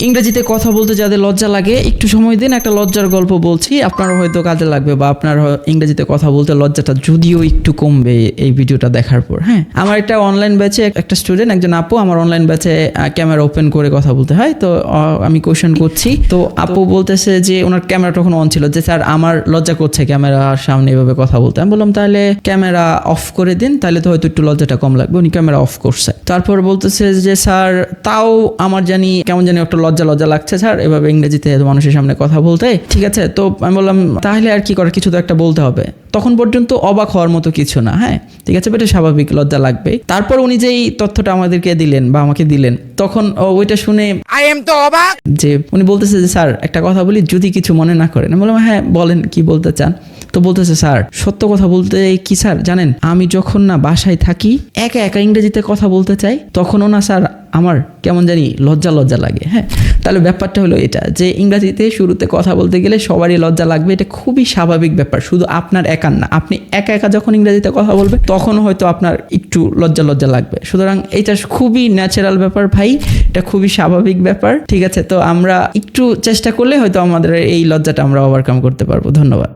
ইংরেজিতে কথা বলতে যাদের লজ্জা লাগে, একটু সময় দিন, একটা লজ্জার গল্প বলছি। আপনার হয়তো কাজে লাগবে বা আপনার ইংরেজিতে কথা বলতে লজ্জাটা যদিও একটু কমবে এই ভিডিওটা দেখার পর। হ্যাঁ আমার একটা অনলাইন ব্যাচে একটা স্টুডেন্ট একজন আপু, আমার অনলাইন ব্যাচে ক্যামেরা ওপেন করে কথা বলতে হয়। তো আমি কোয়েশন করছি। তো আপু বলতেছে যে, ওনার ক্যামেরা তখন অন ছিল, যে, স্যার, আমার লজ্জা করছে ক্যামেরার সামনে এভাবে কথা বলতে। আমি বললাম, তাহলে ক্যামেরা অফ করে দিন, তাহলে তো হয়তো একটু লজ্জাটা কম লাগবে। উনি ক্যামেরা অফ করছে। তারপর বলতেছে যে, স্যার, তাও আমার জানি কেমন জানি একটা লজ্জা লজ্জা লাগছে স্যার। এভাবে ইংরেজিতে মানুষের সামনে কথা বলতে। ঠিক আছে তো আমি বললাম তাহলে আর কি করে কিছু তো একটা বলতে হবে। তখন পর্যন্ত অবাক হওয়ার মতো কিছু না হ্যাঁ? ঠিক আছে এটা স্বাভাবিক লজ্জা লাগবে তারপর উনি যেই তথ্যটা আমাদেরকে দিলেন বা আমাকে দিলেন তখন ওইটা শুনে I am তো অবাক! যে উনি বলতেছে যে স্যার একটা কথা বলি যদি কিছু মনে না করেন। আমি বললাম হ্যাঁ বলেন কি বলতে চান? বলতেছে, স্যার, সত্য কথা বলতে কি, স্যার? জানেন, আমি যখন না বাসায় থাকি, একা একা ইংরেজিতে কথা বলতে চাই, তখনও না, স্যার, আমার কেমন জানি লজ্জা লজ্জা লাগে। হ্যাঁ তাহলে ব্যাপারটা হলো এটা, যে ইংরাজিতে শুরুতে কথা বলতে গেলে সবারই লজ্জা লাগবে, এটা খুবই স্বাভাবিক ব্যাপার, শুধু আপনার একার না। আপনি একা একা যখন ইংরাজিতে কথা বলবেন তখন হয়তো আপনার একটু লজ্জা লজ্জা লাগবে। সুতরাং এটা খুবই ন্যাচারাল ব্যাপার ভাই, এটা খুবই স্বাভাবিক ব্যাপার, ঠিক আছে? তো আমরা একটু চেষ্টা করলে হয়তো আমাদের এই লজ্জাটা আমরা ওভারকাম করতে পারব। ধন্যবাদ।